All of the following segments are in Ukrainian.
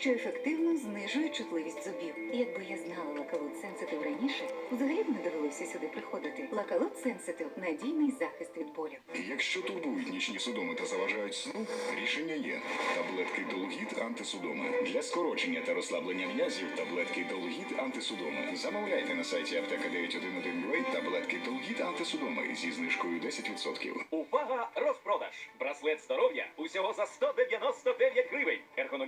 що ефективно знижує чутливість зубів. Якби я знала Лакалут Сенситив раніше, взагалі б не довелося сюди приходити. Лакалут Сенситив надійний захист від болю. Якщо турбують нічні судоми та заважають сну, рішення є. Таблетки Долгіт антисудоми. Для скорочення та розслаблення м'язів таблетки Долгіт антисудоми. Замовляйте на сайті аптека 911 таблетки Долгіт антисудоми зі знижкою 10%. Увага! Розпродаж! Браслет здоров'я усього за 199 гривень.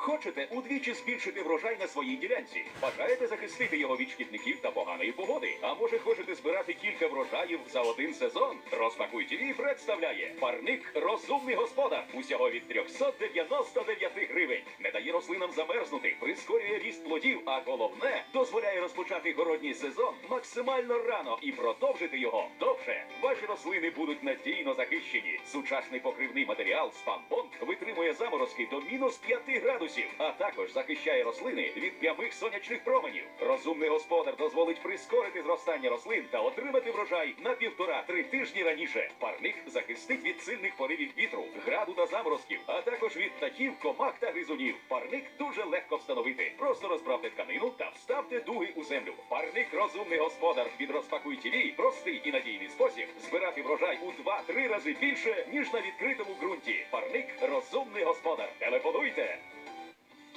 Хочете удвічі збільшити врожай на своїй ділянці? Бажаєте захистити його від шкідників та поганої погоди? А може хочете збирати кілька врожаїв за один сезон? Розпакуй ТВ представляє парник Розумний господар усього від 399 гривень. Не дає рослинам замерзнути, прискорює ріст плодів, а головне дозволяє розпочати городній сезон максимально рано і продовжити його довше. Ваші рослини будуть надійно захищені. Сучасний покривний матеріал спанбонд витримує заморозки до мінус 5 градусів, а також захищає рослини від прямих сонячних променів. Розумний господар дозволить прискорити зростання рослин та отримати врожай на півтора-три тижні раніше. Парник захистить від сильних поривів вітру, граду та заморозків, а також від птахів, комах та гризунів. Парник дуже легко встановити. Просто розправте тканину та вставте дуги у землю. Парник розумний господар від розпакуй ТВ простий і надійний спосіб збирати врожай у 2-3 рази більше, ніж на відкритому ґрунті. Парник розумний господар. Телефонуйте.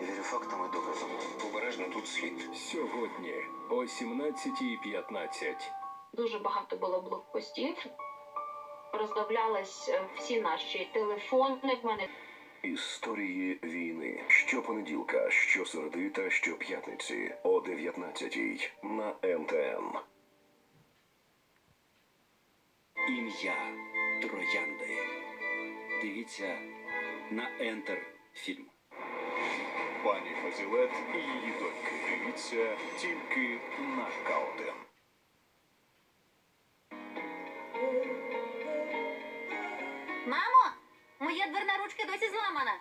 Я вірю фактам і доказам. Обережно тут слід. Сьогодні о 17.15. Дуже багато було блокпостів. Роздавлялись е, всі наші телефони. В мене Історії війни. Щопонеділка, щосереди та щоп'ятниці о 19.00 на МТН. Ім'я Троянди. Дивіться на Ентер фільм. Пані Фазілет і її доньки. Дивіться тільки на К1. Мамо, моя дверна ручка досі зламана.